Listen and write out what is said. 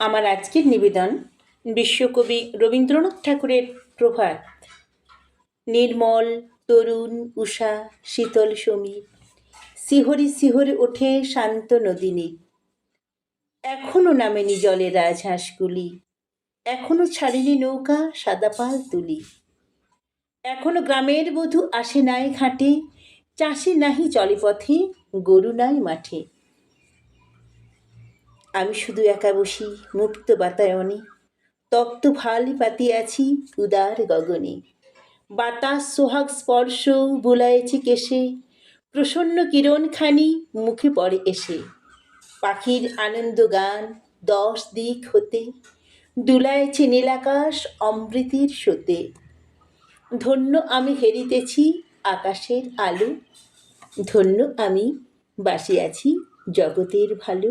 আমার আজকের নিবেদন বিশ্বকবি রবীন্দ্রনাথ ঠাকুরের প্রভাত নির্মল, তরুণ, উষা, শীতল সমীর, শিহরে শিহরে ওঠে শান্ত নদিনী। এখনও নামেনি জলে রাজহাঁসগুলি। এখনও ছাড়িনি নৌকা সাদা পাল তুলি। এখনও গ্রামের বধূ আসে নাই ঘাটে, চাষি নাহি চলে পথে গরু নাই মাঠে। আমি শুধু একা বসি, মুক্ত বাতায়নে। তপ্ত ভালি আছি উদার গগনে। বাতাস, সোহাগ স্পর্শ বুলায়েছে কেশে। প্রসন্ন কিরণখানি মুখে পড়ে এসে। পাখির আনন্দ গান দশ দিক হতে। দুলায়েছে নীলাকাশ অমৃতির সোতে ধন্য আমি হেরিতেছি আকাশের আলো। ধন্য আমি বাসিয়াছি জগতের ভালো।